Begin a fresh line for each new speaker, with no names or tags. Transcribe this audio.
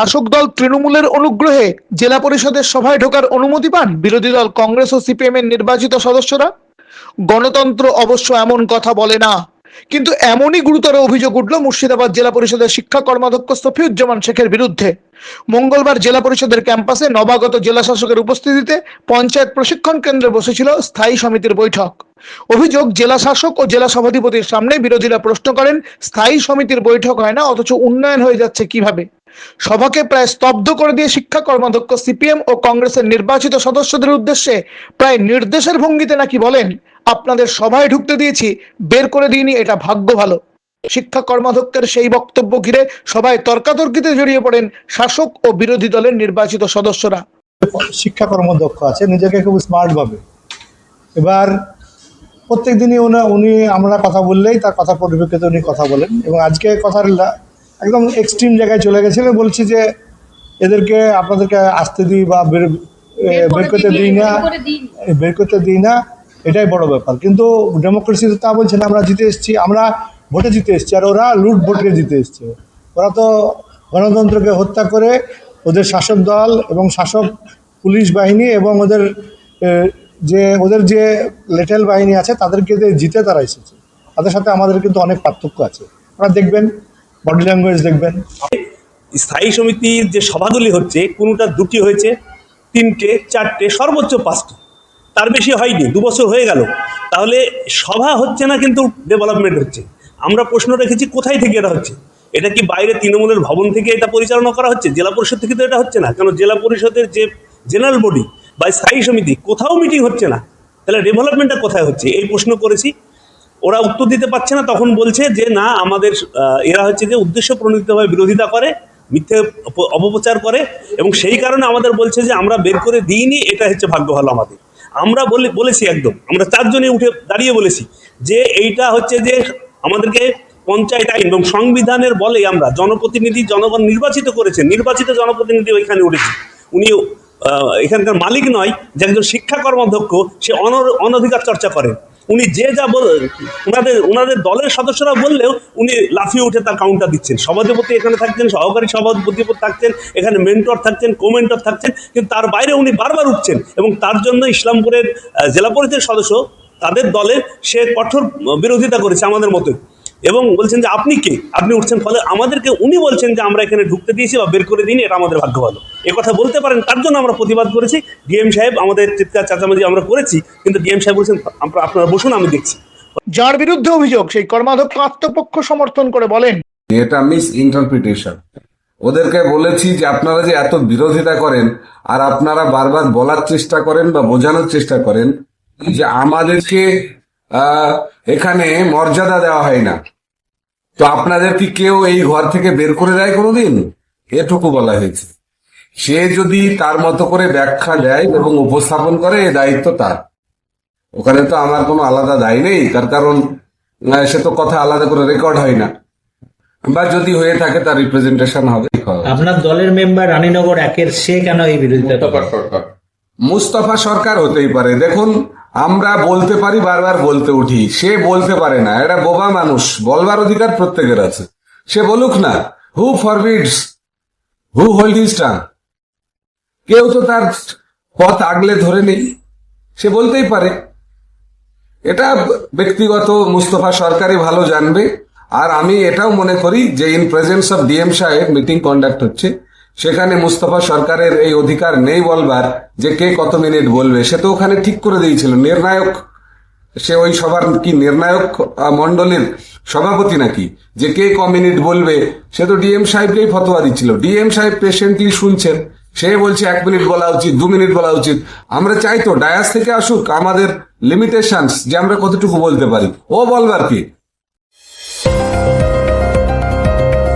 শাসক দল তৃণমূলের অনুগ্রহে জেলা পরিষদের সভায় ঢোকার অনুমতি পান বিরোধী দল কংগ্রেস ও সিপিএম এর নির্বাচিত সদস্যরা? গণতন্ত্র অবশ্য এমন কথা বলে না। কিন্তু এমনই গুরুতর অভিযোগ উঠল মুর্শিদাবাদ জেলা পরিষদের শিক্ষা কর্মাধ্যক্ষ সফিউজ্জামান শেখের বিরুদ্ধে। মঙ্গলবার জেলা পরিষদের ক্যাম্পাসে নবাগত জেলা শাসকের উপস্থিতিতে পঞ্চায়েত প্রশিক্ষণ কেন্দ্রে বসেছিল স্থায়ী সমিতির বৈঠক। অভিযোগ, জেলা শাসক ও জেলা সভাধিপতির সামনে বিরোধীরা প্রশ্ন করেন, স্থায়ী সমিতির বৈঠক হয় না, অথচ উন্নয়ন হয়ে যাচ্ছে কীভাবে? সভাকে প্রায় স্তব্ধ করে দিয়ে শিক্ষা কর্মাধ্যক্ষ, সিপিএম ও কংগ্রেসের নির্বাচিত সদস্যদের উদ্দেশ্যে প্রায় নির্দেশের ভঙ্গিতে নাকি বলেন, আপনাদের সভায় ঢুকতে দিয়েছি, বের করে দিইনি, এটা ভাগ্য ভালো। শিক্ষা কর্মাধ্যক্ষের সেই বক্তব্য ঘিরে সবাই তর্কাতর্কিতে জড়িয়ে পড়েন শাসক ও বিরোধী দলের নির্বাচিত সদস্যরা।
শিক্ষা কর্মাধ্যক্ষ আছে, নিজেকে খুব স্মার্ট ভাবে। এবার প্রত্যেক দিনই উনি আমরা কথা বললেই তার কথা পরিপ্রেক্ষিতে উনি কথা বলেন। এবং আজকে কথার একদম এক্সট্রিম জায়গায় চলে গেছিলেন বলছি যে এদেরকে আপনাদেরকে আসতে দিই বা বের বের করতে দিই না। বের করতে দিই না এটাই বড় ব্যাপার। কিন্তু ডেমোক্রেসি তো তা বলছে না আমরা জিতে এসেছি আমরা ভোটে জিতে এসেছি আর ওরা লুট ভোটকে জিতে এসছে। ওরা তো গণতন্ত্রকে হত্যা করে ওদের শাসক দল এবং শাসক পুলিশ বাহিনী এবং ওদের যে ওদের যে লেটেল বাহিনী আছে তাদেরকে জিতে তারা এসেছে তাদের সাথে আমাদের কিন্তু অনেক পার্থক্য আছে। আপনারা দেখবেন বডি ল্যাঙ্গুয়েজ দেখবেন।
স্থায়ী সমিতির যে সভাগুলি হচ্ছে, কোনোটা দুটি হয়েছে, তিনটে, চারটে, সর্বোচ্চ পাঁচটি। তার বেশি হয়নি, দু বছর হয়ে গেল। তাহলে সভা হচ্ছে না কিন্তু ডেভেলপমেন্ট হচ্ছে। আমরা প্রশ্ন রেখেছি, কোথায় থেকে এটা হচ্ছে? এটা কি বাইরে তৃণমূলের ভবন থেকে এটা পরিচালনা করা হচ্ছে? জেলা পরিষদ থেকে তো এটা হচ্ছে না। কেন জেলা পরিষদের যে জেনারেল বডি বা স্থায়ী সমিতি, কোথাও মিটিং হচ্ছে না। তাহলে ডেভেলপমেন্টটা কোথায় হচ্ছে? এই প্রশ্ন করেছি। ওরা উত্তর দিতে পারছে না, তখন বলছে যে, না, আমাদের এরা হচ্ছে যে উদ্দেশ্য প্রণোদিতভাবে বিরোধিতা করে, মিথ্যে অপপ্রচার করে এবং সেই কারণে আমাদের বলছে যে, আমরা বের করে দিইনি, এটা হচ্ছে ভাগ্য ভালো আমাদের। আমরা বলে, বলেছি একদম, আমরা চারজনে উঠে দাঁড়িয়ে বলেছি যে, এইটা হচ্ছে যে, আমাদেরকে পঞ্চায়েত আইন এবং সংবিধানের বলে আমরা জনপ্রতিনিধি, জনগণ নির্বাচিত করেছে নির্বাচিত জনপ্রতিনিধি ওইখানে উঠেছে। উনি এখানকার মালিক নয়, যে একজন শিক্ষা কর্মাধ্যক্ষ, সে অনর- অনধিকার চর্চা করেন। উনি যে যা বল ওনাদের ওনাদের দলের সদস্যরা বললেও উনি লাফিয়ে উঠে তার কাউন্টার দিচ্ছেন। সভাধিপতি এখানে থাকছেন, সহকারী সভাধিপতি থাকছেন, এখানে মেন্টর থাকছেন কোমেন্টর থাকছেন, কিন্তু তার বাইরে উনি বারবার উঠছেন এবং তার জন্য ইসলামপুরের জেলা পরিষদের সদস্য, তাদের দলে সে কঠোর বিরোধিতা করেছে আমাদের মতোই। এবং বলছেন যে আপনি কে? আপনি উঠছেন ফলে আমাদেরকে উনি বলছেন যে আমরা এখানে ঢুকতে দিয়েছি বা বের করে দিইনি এটা আমাদের ভাগ্য ভালো। এ কথা বলতে পারেন তার জন্য আমরা প্রতিবাদ করেছি। ডিএম সাহেব আমাদের চিৎকার চাচামাজি আমরা করেছি কিন্তু ডিএম সাহেব বলছেন আপনারা বসুন আমি দেখছি।
যার বিরুদ্ধে অভিযোগ সেই কর্মাধ্যক্ষ আত্মপক্ষ সমর্থন করে বলেন।
এটা মিস ইন্টারপ্রিটেশন ওদেরকে বলেছি যে আপনারা যে এত বিরোধিতা করেন আর আপনারা বারবার বলার চেষ্টা করেন বা বোঝানোর চেষ্টা করেন যে আমাদেরকে এখানে মর্যাদা দেওয়া হয় না। তো আপনাদের কি কেউ এই ঘর থেকে বের করে দেয় কোনোদিন? এটুকু বলা হয়েছে। সে যদি তার মতো করে ব্যাখ্যা দেয় এবং উপস্থাপন করে এ দায়িত্ব তার। ওখানে তো আমার কোনো আলাদা দায় নেই তার কারণ আহ, সে তো কথা আলাদা করে রেকর্ড হয় না। বা যদি হয়ে থাকে তার রিপ্রেজেন্টেশন হবে।
আপনার দলের মেম্বার রানীনগর একের সে কেন এই বিরোধিতা
মুস্তফা সরকার হতেই পারে। দেখুন আমরা বলতে পারি, বারবার বলতে উঠি। সে বলতে পারে না। এটা বোবা মানুষ। বলবার অধিকার প্রত্যেকের আছে। সে বলুক না who forbids who hold his tongue কেউ তো তার পথ আগলে ধরে নেই। সে বলতেই পারে। এটা ব্যক্তিগত, মুস্তফা সরকারই ভালো জানবে। আর আমি এটাও মনে করি যে ইন প্রেজেন্স অফ ডিএম সাহেব মিটিং কন্ডাক্ট হচ্ছে। সেখানে মুস্তফা সরকারের এই অধিকার নেই বলবার যে কে কত মিনিট বলবে সে তো ওখানে ঠিক করে দিয়েছিল। নির্ণায়ক সে ওই সবার কি নির্ণায়ক আহ, মণ্ডলীর সভাপতি নাকি? যে কে ক মিনিট বলবে সে তো ডিএম সাহেবকেই ফতোয়া দিচ্ছিল। ডিএম সাহেব পেশেন্টলি শুনছেন সে বলছে এক মিনিট বলা উচিত দু মিনিট বলা উচিত। আমরা চাই তো ডায়াস থেকে আসুক আমাদের লিমিটেশনস যে আমরা কতটুকু বলতে পারি। ও বলবার কি?